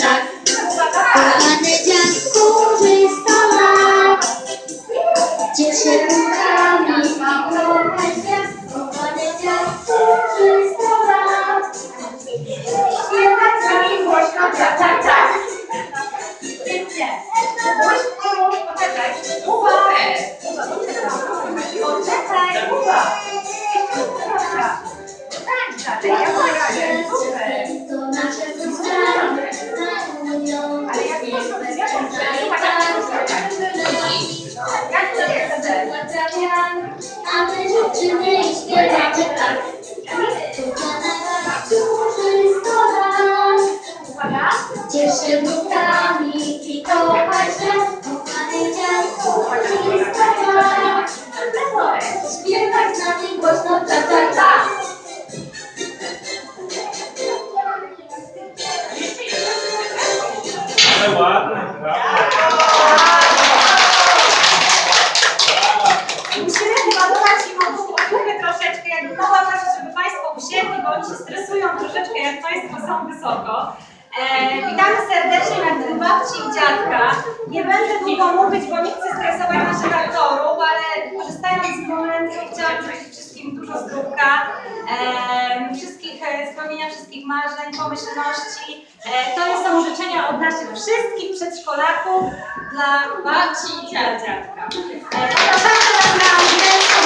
tak. Kochany dziadku, stola, gdzie się mam. kochać gwiazd. Kochany dziadku, stola, śpiewać mi głośno, tak, tak, ไม่วัดนะครับ Musimy ładować im opłynę troszeczkę, jakby żeby Państwo usiedli, bo oni się stresują troszeczkę, jak Państwo są wysoko. E, witamy serdecznie na babci i dziadka. Nie będę długo mówić, bo nie chcę stresować naszych aktorów, ale korzystając z momentu chciałam przede wszystkim dużo zdrówka. E, spełnienia wszystkich marzeń, pomyślności. E, to jest są życzenia od nas wszystkich przedszkolaków dla babci i dziadka. E, zapraszamy teraz na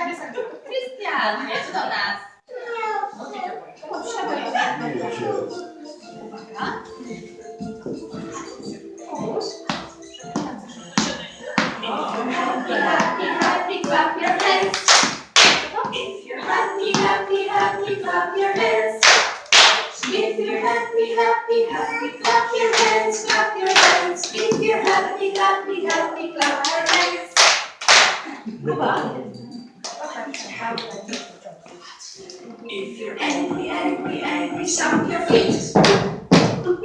angielską Krystian, jedź do nas. happy, happy, clap your hands, clap your hands. If you're happy, happy, happy, clap your hands. If you're angry, angry, angry, stomp your feet.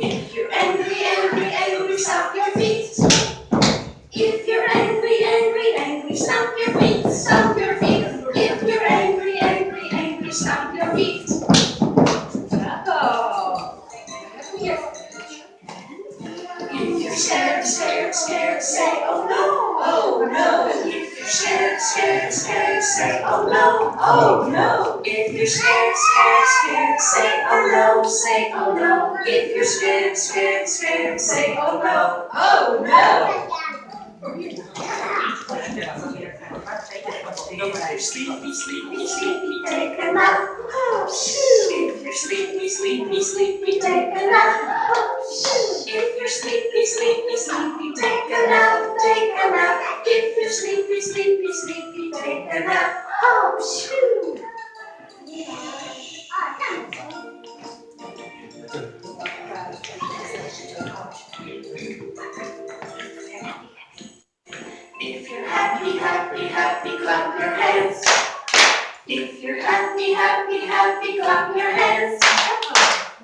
If you're angry, angry, angry, stomp your feet. If you're angry, angry, angry, stomp your feet. Stomp skip, say oh no, say oh no. If you're skip, skip, say oh no, oh no. If you're sleepy, sleepy, sleepy, take a nap. Oh, shoo. If you're sleepy, sleepy, sleepy, take a nap. Oh, shoo. If you're sleepy, sleepy, sleepy, take a nap, take a nap. If you're sleepy, sleepy, sleepy, take a nap. Oh, shoo. If you're happy, happy, happy, clap your hands. If you're happy, happy, happy, clap your hands.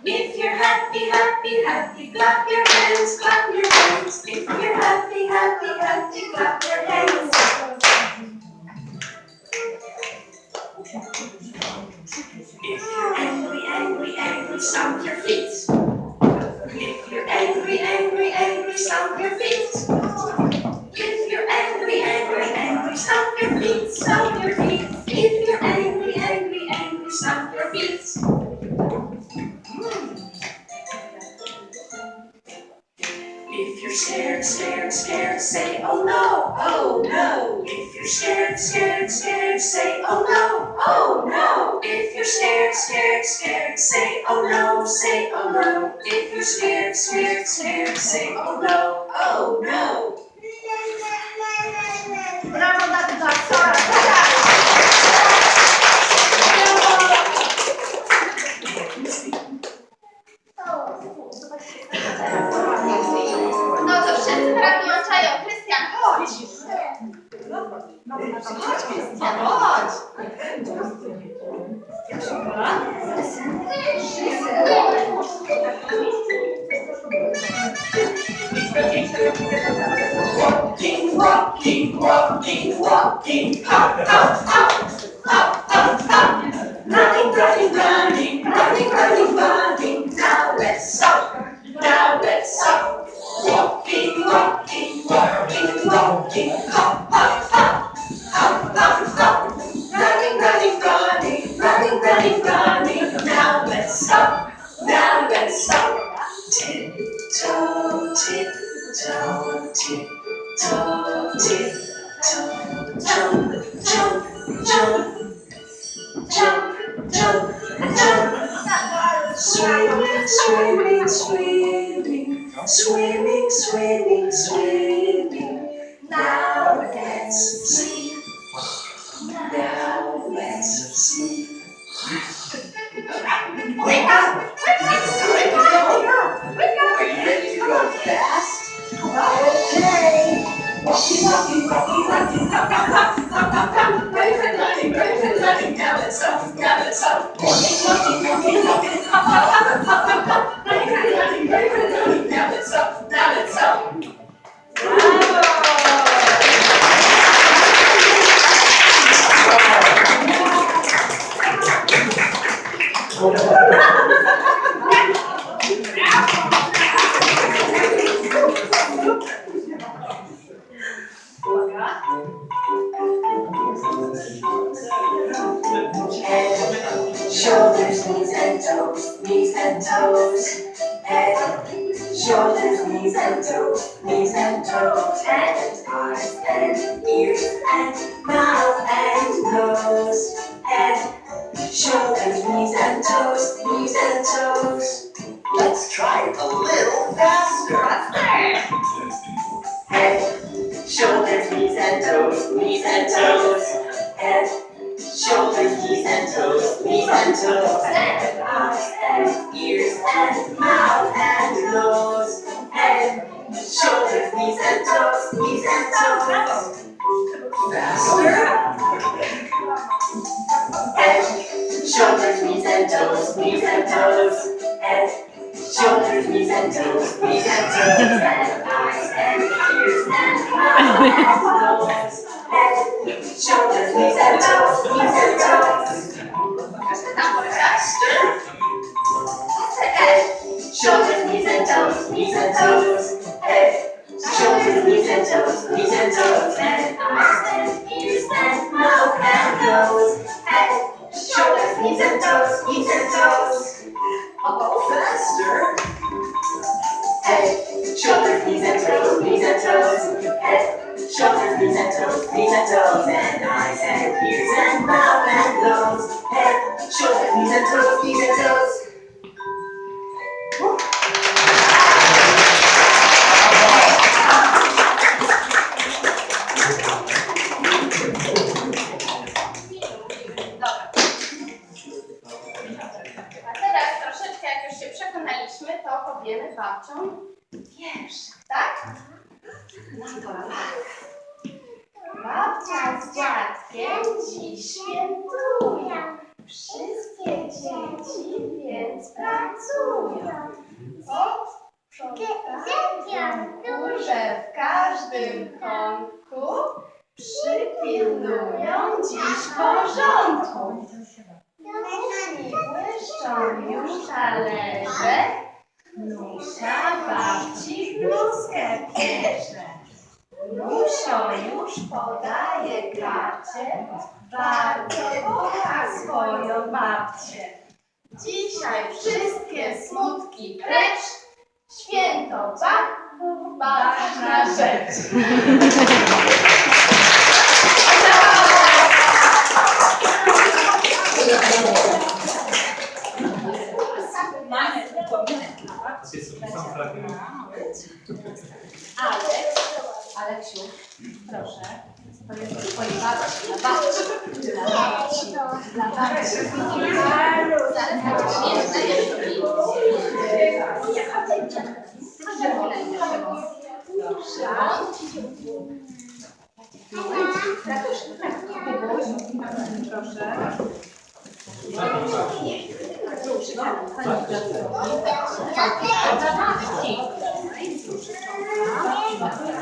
If you're happy, happy, happy, clap your hands, clap your hands. If you're happy, happy, happy, clap your hands. If you're angry, angry, angry, stomp your feet. If you're angry, angry, angry, stomp your feet. If you're angry, angry, angry, stomp your feet, stomp your feet. If you're angry, angry, angry, stomp your feet. Hmm. If you're scared, scared, scared, say, oh no, oh no. If you're scared, scared, scared, say, oh no. say oh no, say oh no. If you're scared, scared, scared, say oh no, oh no. When I am out the dark star, Walking, walking, walking, walking, out, out, out, out, out, out. Running, running, running, running, running. swimming, swimming, swimming, swimming. Now let's sleep. Now let's sleep. Shoulders, knees and toes, knees and toes, Head, shoulders, knees and toes, knees and toes, and eyes and ears and mouth. frontal and eyes and ears and mouth and nose and shoulders, knees and toes, knees and toes. Faster. And shoulders, knees and toes, knees and toes. And shoulders, knees and toes, knees and toes. And eyes and ears and mouth and nose and shoulders, knees and toes, knees and toes. Shoulders, knees and toes, knees and toes, hey. Shoulders, knees and toes, knees and toes, and I stand. Babcia z dziadkiem dziś świętują, wszystkie dzieci więc pracują. Sprzątają górze w każdym kątku, przypilnują dziś porządku. Nóżki błyszczą już talerze, Nusza babci bluzkę pierze. Lusio już podaje gracie bardzo kocha swoją babcię. Dzisiaj wszystkie smutki precz, święto babów, na rzecz. babci, dla babci, dla babci, dla babci. Proszę. Proszę.